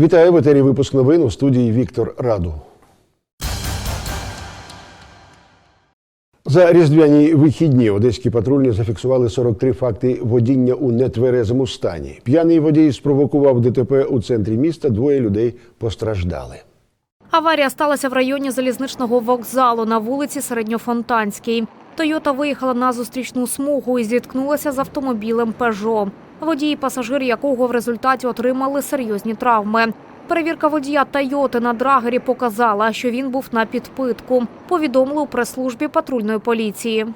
Вітаю в етері випуск новин у студії Віктор Раду. За різдвяні вихідні одеські патрульні зафіксували 43 факти водіння у нетверезому стані. П'яний водій спровокував ДТП у центрі міста. Двоє людей постраждали. Аварія сталася в районі залізничного вокзалу на вулиці Середньофонтанській. Тойота виїхала на зустрічну смугу і зіткнулася з автомобілем Пежо. Водій і пасажир якого в результаті отримали серйозні травми. Перевірка водія Тойоти на драгері показала, що він був на підпитку. Повідомили у прес-службі патрульної поліції.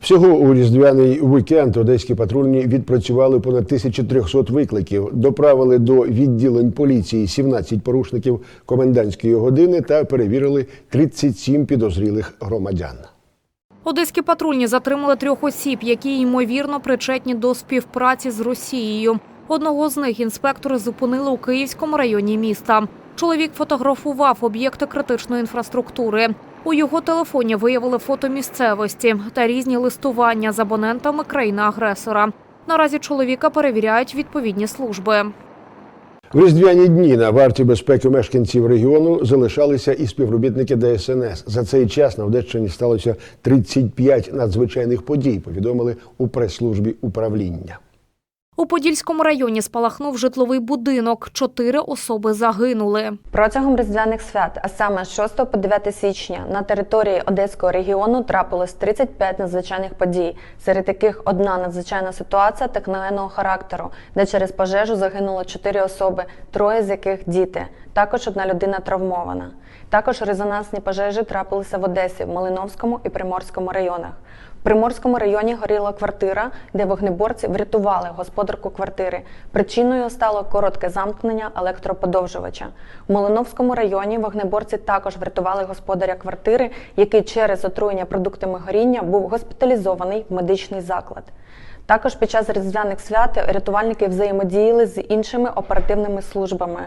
Всього у різдвяний вікенд одеські патрульні відпрацювали понад 1300 викликів, доправили до відділень поліції 17 порушників комендантської години та перевірили 37 підозрілих громадян. Одеські патрульні затримали трьох осіб, які ймовірно причетні до співпраці з Росією. Одного з них інспектори зупинили у Київському районі міста. Чоловік фотографував об'єкти критичної інфраструктури. У його телефоні виявили фото місцевості та різні листування з абонентами країни-агресора. Наразі чоловіка перевіряють відповідні служби. В різдвяні дні на варті безпеки мешканців регіону залишалися і співробітники ДСНС. За цей час на Одещині сталося 35 надзвичайних подій. Повідомили у прес-службі управління. У Подільському районі спалахнув житловий будинок. Чотири особи загинули. Протягом різдвяних свят, а саме з 6 по 9 січня, на території Одеського регіону трапилось 35 надзвичайних подій, серед яких одна надзвичайна ситуація техногенного характеру, де через пожежу загинуло 4 особи, троє з яких діти. Також одна людина травмована. Також резонансні пожежі трапилися в Одесі, в Малиновському і Приморському районах. Приморському районі горіла квартира, де вогнеборці врятували господарку квартири. Причиною стало коротке замкнення електроподовжувача. У Малиновському районі вогнеборці також врятували господаря квартири, який через отруєння продуктами горіння був госпіталізований в медичний заклад. Також під час різдвяних свят рятувальники взаємодіяли з іншими оперативними службами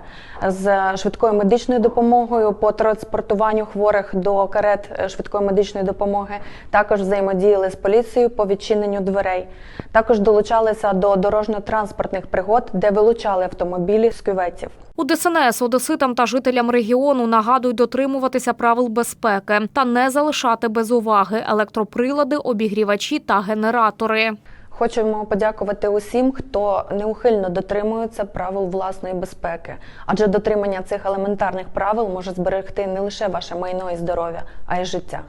з швидкою медичною допомогою по транспортуванню хворих до карет швидкої медичної допомоги. Також взаємодіяли з поліцією по відчиненню дверей. Також долучалися до дорожньо-транспортних пригод, де вилучали автомобілі з кюветів. У ДСНС одеситам та жителям регіону нагадують дотримуватися правил безпеки та не залишати без уваги електроприлади, обігрівачі та генератори. Хочемо подякувати усім, хто неухильно дотримується правил власної безпеки, адже дотримання цих елементарних правил може зберегти не лише ваше майно і здоров'я, а й життя.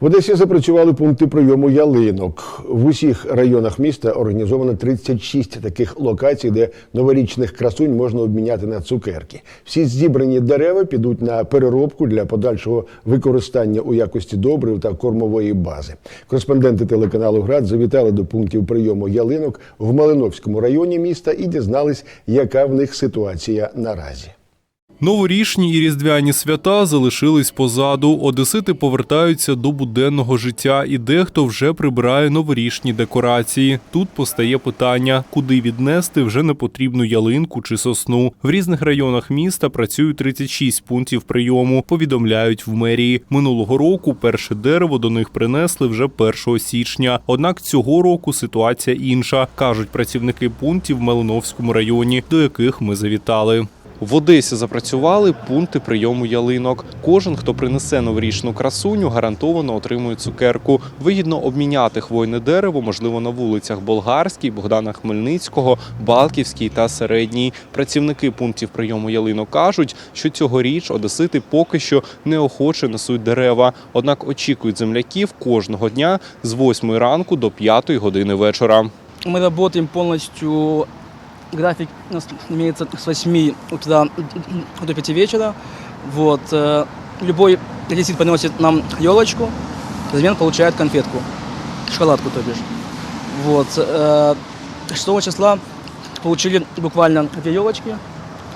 В Одесі запрацювали пункти прийому ялинок. В усіх районах міста організовано 36 таких локацій, де новорічних красунь можна обміняти на цукерки. Всі зібрані дерева підуть на переробку для подальшого використання у якості добрив та кормової бази. Кореспонденти телеканалу Град завітали до пунктів прийому ялинок в Малиновському районі міста і дізнались, яка в них ситуація наразі. Новорічні і різдвяні свята залишились позаду. Одесити повертаються до буденного життя, і дехто вже прибирає новорічні декорації. Тут постає питання, куди віднести вже непотрібну ялинку чи сосну. В різних районах міста працюють 36 пунктів прийому. Повідомляють в мерії. Минулого року перше дерево до них принесли вже 1 січня. Однак цього року ситуація інша, кажуть працівники пунктів в Малиновському районі, до яких ми завітали. В Одесі запрацювали пункти прийому ялинок. Кожен, хто принесе новорічну красуню, гарантовано отримує цукерку. Вигідно обміняти хвойне дерево, можливо, на вулицях Болгарській, Богдана Хмельницького, Балківській та Середній. Працівники пунктів прийому ялинок кажуть, що цьогоріч одесити поки що неохоче несуть дерева. Однак очікують земляків кожного дня з 8 ранку до 5 години вечора. Мы работаем полностью, график у нас имеется с 8 утра до 5 вечера. Вот. э, Любой одессит приносит нам елочку, взамен получает конфетку, шоколадку, то бишь. Вот. э, 6 числа получили буквально две елочки.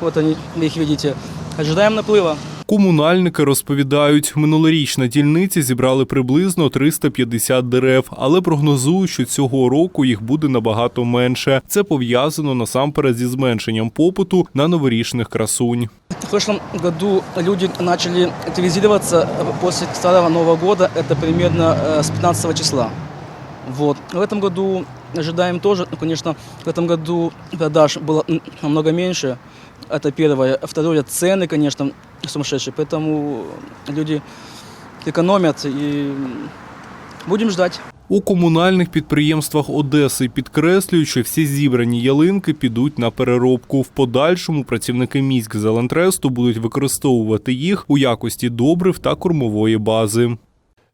Вот они, вы их видите. Ожидаем наплыва. Комунальники розповідають, минулоріч на дільниці зібрали приблизно 350 дерев, але прогнозують, що цього року їх буде набагато менше. Це пов'язано насамперед зі зменшенням попиту на новорічних красунь. В прошлом году люди начали активизироваться после Старого Нового года, это примерно э, с 15 числа. Вот. В этом году ожидаем тоже. Ну, конечно, в этом году продаж было м, намного меньше. Это первое. А Второе, цены, конечно, сумасшедшие. Поэтому люди экономят и м, будем ждать. У комунальних підприємствах Одеси підкреслюють, що всі зібрані ялинки підуть на переробку. В подальшому працівники міськ Зелентресту будуть використовувати їх у якості добрив та кормової бази.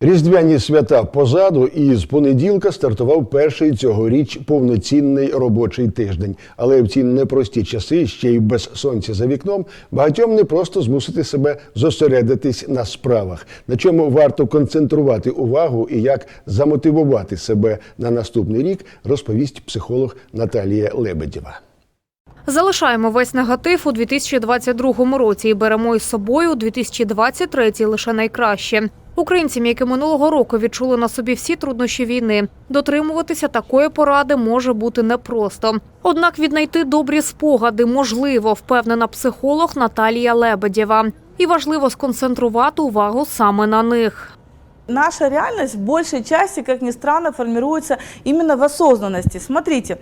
Різдвяні свята позаду, і з понеділка стартував перший цьогоріч повноцінний робочий тиждень. Але в ці непрості часи, ще й без сонця за вікном, багатьом не просто змусити себе зосередитись на справах, на чому варто концентрувати увагу і як замотивувати себе на наступний рік, розповість психолог Наталія Лебедєва. Залишаємо весь негатив у 2022 році і беремо із собою у 2023 лише найкраще. Українцям, які минулого року відчули на собі всі труднощі війни, дотримуватися такої поради може бути непросто. Однак віднайти добрі спогади можливо, впевнена психолог Наталія Лебедєва. І важливо сконцентрувати увагу саме на них Наша реальность в большей части, как ни странно, формируется именно в осознанности. Смотрите,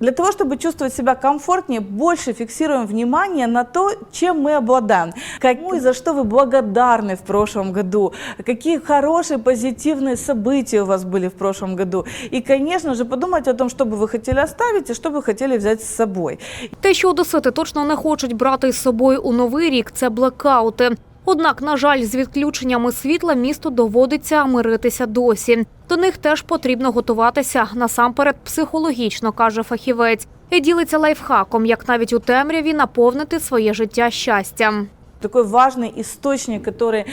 для того, чтобы чувствовать себя комфортнее, больше фиксируем внимание на то, чем мы обладаем. Кому и за что вы благодарны в прошлом году, какие хорошие, позитивные события у вас были в прошлом году. И, конечно же, подумать о том, что бы вы хотели оставить и что бы хотели взять с собой. Те, що одесити точно не хочуть брати із собою у новий рік, це блекаути. Однак, на жаль, з відключеннями світла місту доводиться миритися досі. До них теж потрібно готуватися насамперед психологічно, каже фахівець. І ділиться лайфхаком, як навіть у темряві наповнити своє життя щастям. Такий важний істочник, який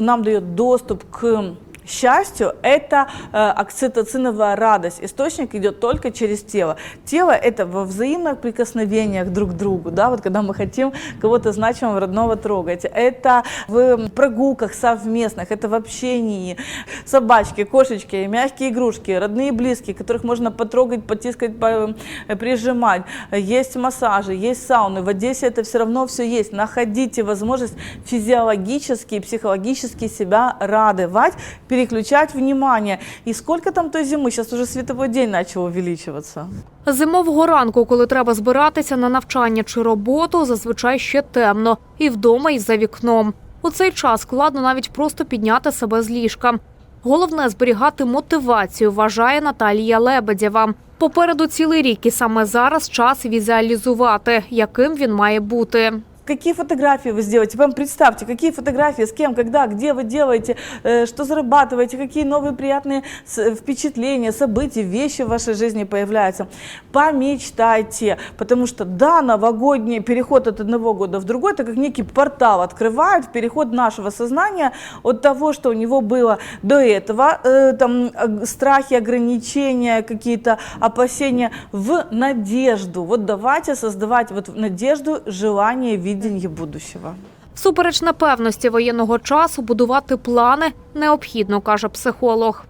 нам дає доступ к счастью, это э, окситоциновая радость. Источник идет только через тело. Тело это во взаимных прикосновениях друг к другу, да, вот когда мы хотим кого-то значимого родного трогать. Это в прогулках совместных, это в общении. Собачки, кошечки, мягкие игрушки, родные, близкие, которых можно потрогать, потискать, по- э, прижимать. Есть массажи, есть сауны. В Одессе это все равно все есть. Находите возможность физиологически и психологически себя радовать, переключать внимание. И сколько там той зимы? Сейчас уже световой день начал увеличиваться. Зимового ранку, коли треба збиратися на навчання чи роботу, зазвичай ще темно і вдома, і за вікном. У цей час складно навіть просто підняти себе з ліжка. Головне зберігати мотивацію, вважає Наталія Лебедєва. Попереду цілий рік, і саме зараз час візуалізувати, яким він має бути. Какие фотографии вы сделаете? Вам представьте, какие фотографии, с кем, когда, где вы делаете, э, что зарабатываете, какие новые приятные с- впечатления, события, вещи в вашей жизни появляются. Помечтайте, потому что да, новогодний переход от одного года в другой, это как некий портал открывает переход нашего сознания от того, что у него было до этого, э, там страхи, ограничения, какие-то опасения, в надежду. Вот давайте создавать вот надежду, желание, видение будущего. Всупереч непевності воєнного часу будувати плани необхідно, каже психолог.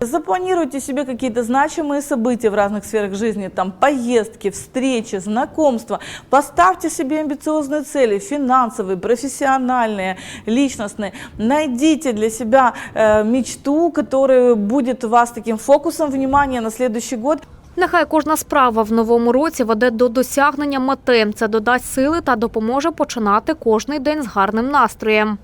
Запланируйте себе какие-то значимые события в разных сферах жизни, там поездки, встречи, знакомства. Поставьте себе амбициозные цели, финансовые, профессиональные, личностные. Найдите для себя э, мечту, которая будет у вас таким фокусом внимания на следующий год. Нехай кожна справа в новому році веде до досягнення мети. Це додасть сили та допоможе починати кожний день з гарним настроєм.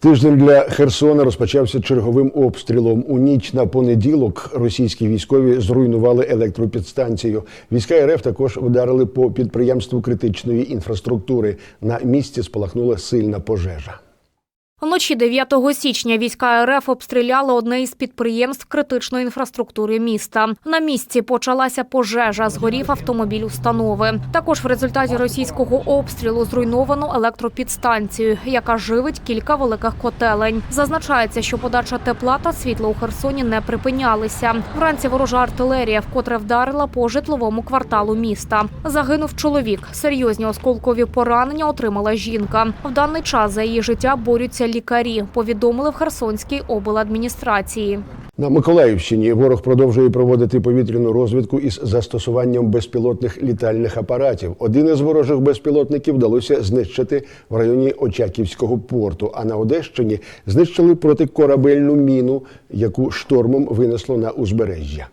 Тиждень для Херсона розпочався черговим обстрілом. У ніч на понеділок російські військові зруйнували електропідстанцію. Війська РФ також вдарили по підприємству критичної інфраструктури. На місці спалахнула сильна пожежа. Вночі 9 січня війська РФ обстріляли одне із підприємств критичної інфраструктури міста. На місці почалася пожежа, згорів автомобіль установи. Також в результаті російського обстрілу зруйновано електропідстанцію, яка живить кілька великих котелень. Зазначається, що подача тепла та світла у Херсоні не припинялися. Вранці ворожа артилерія вкотре вдарила по житловому кварталу міста. Загинув чоловік. Серйозні осколкові поранення отримала жінка. В даний час за її життя борються лікарі. Повідомили в Херсонській обладміністрації. На Миколаївщині ворог продовжує проводити повітряну розвідку із застосуванням безпілотних літальних апаратів. Один із ворожих безпілотників вдалося знищити в районі Очаківського порту. А на Одещині знищили протикорабельну міну, яку штормом винесло на узбережжя.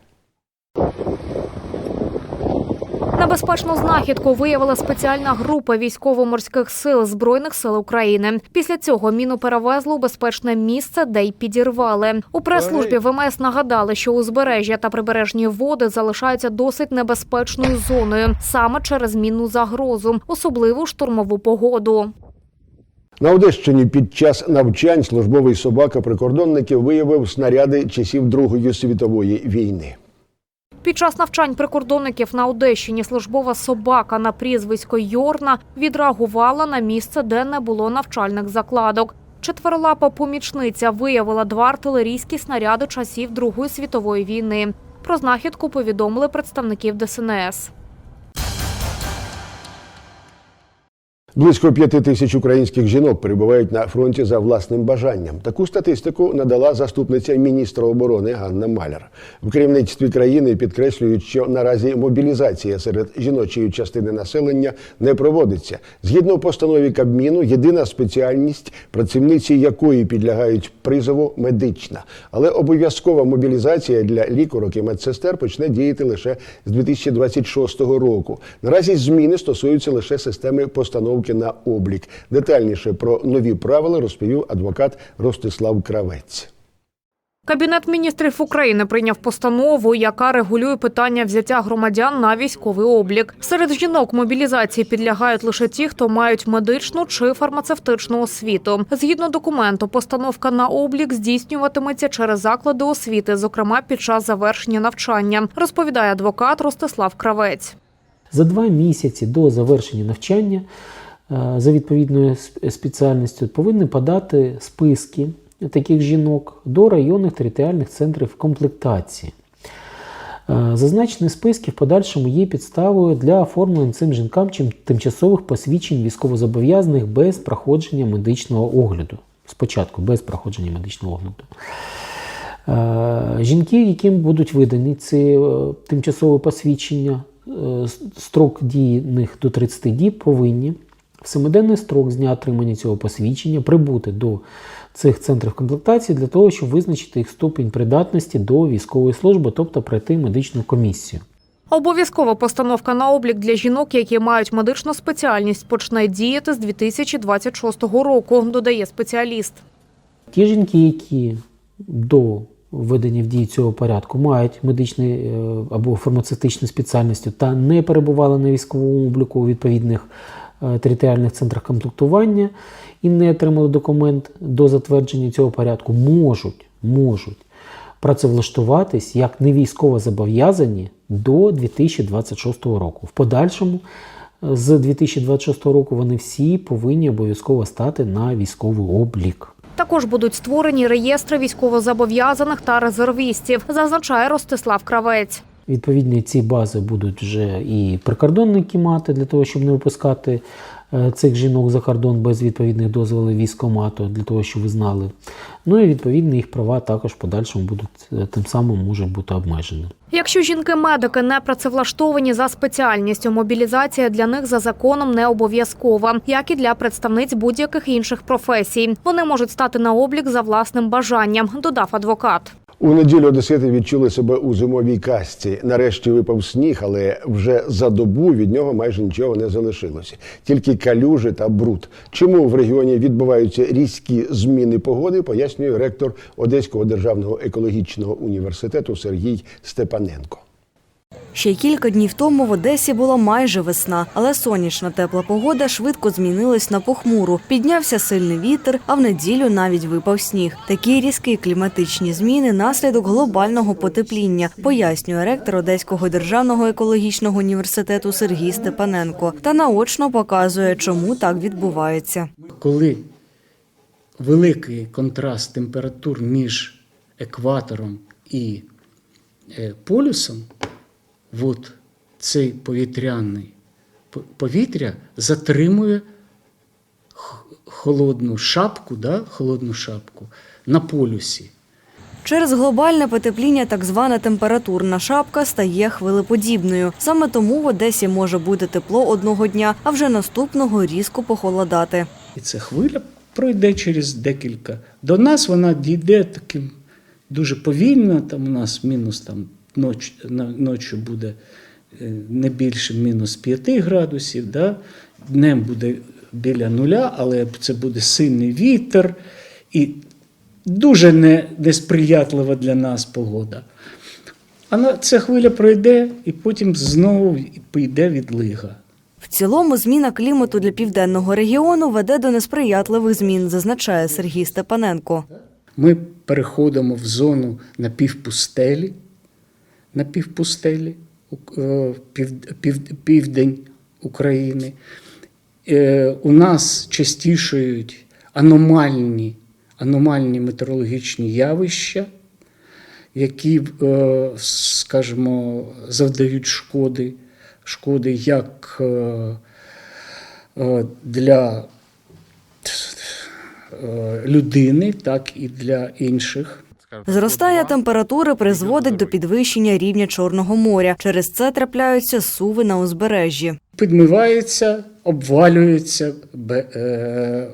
Небезпечну знахідку виявила спеціальна група військово-морських сил збройних сил України. Після цього міну перевезли у безпечне місце, де й підірвали. У прес-службі ВМС нагадали, що узбережжя та прибережні води залишаються досить небезпечною зоною саме через мінну загрозу, особливо у штурмову погоду. На Одещині під час навчань службовий собака прикордонників виявив снаряди часів Другої світової війни. Під час навчань прикордонників на Одещині службова собака на прізвисько Йорна відреагувала на місце, де не було навчальних закладок. Четверолапа помічниця виявила два артилерійські снаряди часів Другої світової війни. Про знахідку повідомили представників ДСНС. Близько п'яти тисяч українських жінок перебувають на фронті за власним бажанням. Таку статистику надала заступниця міністра оборони Ганна Маляр. В керівництві країни підкреслюють, що наразі мобілізація серед жіночої частини населення не проводиться. Згідно постанові Кабміну, єдина спеціальність, працівниці якої підлягають призову медична. Але обов'язкова мобілізація для лікарок і медсестер почне діяти лише з 2026 року. Наразі зміни стосуються лише системи постановки на облік. Детальніше про нові правила розповів адвокат Ростислав Кравець. Кабінет міністрів України прийняв постанову, яка регулює питання взяття громадян на військовий облік. Серед жінок мобілізації підлягають лише ті, хто мають медичну чи фармацевтичну освіту. Згідно документу, постановка на облік здійснюватиметься через заклади освіти, зокрема під час завершення навчання, розповідає адвокат Ростислав Кравець. За два місяці до завершення навчання за відповідною спеціальністю повинні подати списки таких жінок до районних територіальних центрів комплектації. Е, Зазначені списки в подальшому є підставою для оформлення цим жінкам тимчасових посвідчень військовозобов'язаних без проходження медичного огляду. Спочатку без проходження медичного огляду. Е, Жінки, яким будуть видані ці е, тимчасові посвідчення, е, строк дії них до 30 діб повинні в семиденний строк з дня отримання цього посвідчення прибути до цих центрів комплектації для того, щоб визначити їх ступінь придатності до військової служби, тобто пройти медичну комісію. Обов'язкова постановка на облік для жінок, які мають медичну спеціальність, почне діяти з 2026 року, додає спеціаліст. Ті жінки, які до введення в дію цього порядку мають медичні е, або фармацевтичні спеціальності та не перебували на військовому обліку у відповідних територіальних центрах комплектування і не отримали документ до затвердження цього порядку, можуть, можуть працевлаштуватись як невійськово зобов'язані до 2026 року. В подальшому е, з 2026 року вони всі повинні обов'язково стати на військовий облік. Також будуть створені реєстри військовозобов'язаних та резервістів, зазначає Ростислав Кравець. Відповідні ці бази будуть вже і прикордонники мати для того, щоб не випускати е, цих жінок за кордон без відповідних дозволів військомату, для того, щоб ви знали. Ну і відповідно їх права також в подальшому будуть е, тим самим може бути обмежені. Якщо жінки-медики не працевлаштовані за спеціальністю, мобілізація для них за законом не обов'язкова, як і для представниць будь-яких інших професій. Вони можуть стати на облік за власним бажанням, додав адвокат. У неділю одесити відчули себе у зимовій касці. Нарешті випав сніг, але вже за добу від нього майже нічого не залишилося. Тільки калюжі та бруд. Чому в регіоні відбуваються різкі зміни погоди, пояснює ректор Одеського державного екологічного університету Сергій Степаненко. Ще кілька днів тому в Одесі була майже весна, але сонячна тепла погода швидко змінилась на похмуру. Піднявся сильний вітер, а в неділю навіть випав сніг. Такі різкі кліматичні зміни наслідок глобального потепління, пояснює ректор Одеського державного екологічного університету Сергій Степаненко та наочно показує, чому так відбувається. коли великий контраст температур між екватором і е, полюсом, от цей повітряний повітря затримує холодну шапку, да, холодну шапку на полюсі. Через глобальне потепління так звана температурна шапка стає хвилеподібною. Саме тому в Одесі може бути тепло одного дня, а вже наступного різко похолодати. І ця хвиля пройде через декілька. До нас вона дійде таким дуже повільно. Там у нас мінус там ноч, ночі буде е, не більше мінус 5 градусів. Да? Днем буде біля нуля, але це буде сильний вітер і дуже не, несприятлива для нас погода. А ця хвиля пройде і потім знову піде відлига. В цілому зміна клімату для південного регіону веде до несприятливих змін, зазначає Сергій Степаненко. Ми переходимо в зону напівпустелі, напівпустелі у- е, пів, пів, південь України. Е, У нас частішають аномальні, аномальні метеорологічні явища, які, е, скажімо, завдають шкоди, шкоди як для людини, так і для інших. Зростання температури призводить до підвищення рівня Чорного моря. Через це трапляються суви на узбережжі. Підмивається, обвалюється е,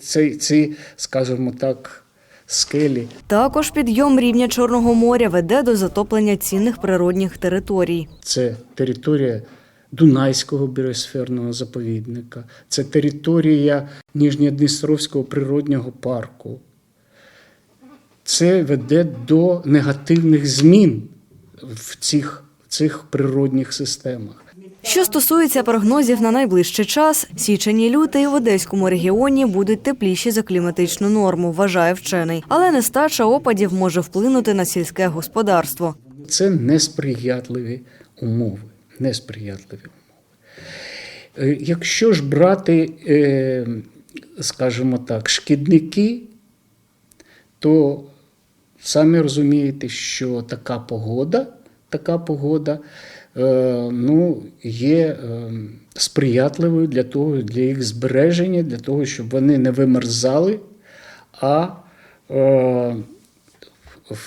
ці, ці, скажімо так, скелі. Також підйом рівня Чорного моря веде до затоплення цінних природних територій. Це територія Дунайського біосферного заповідника, це територія Ніжньодністровського природнього парку. Це веде до негативних змін в цих, цих природних системах. Що стосується прогнозів на найближчий час, січень і лютий в Одеському регіоні будуть тепліші за кліматичну норму, вважає вчений. Але нестача опадів може вплинути на сільське господарство. Це несприятливі умови. Несприятливі умови. Е, Якщо ж брати, е, скажімо так, шкідники, то самі розумієте, що така погода, така погода е, ну, є е, сприятливою для того, для їх збереження, для того, щоб вони не вимерзали, а е,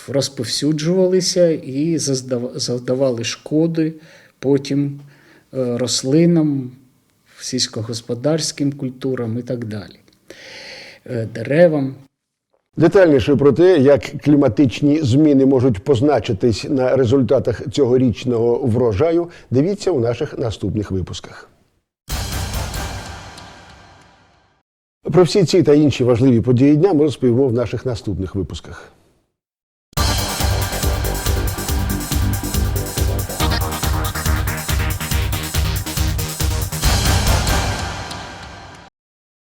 розповсюджувалися і завдавали шкоди потім рослинам, сільськогосподарським культурам і так далі, деревам. Детальніше про те, як кліматичні зміни можуть позначитись на результатах цьогорічного врожаю, дивіться у наших наступних випусках. Про всі ці та інші важливі події дня ми розповімо в наших наступних випусках.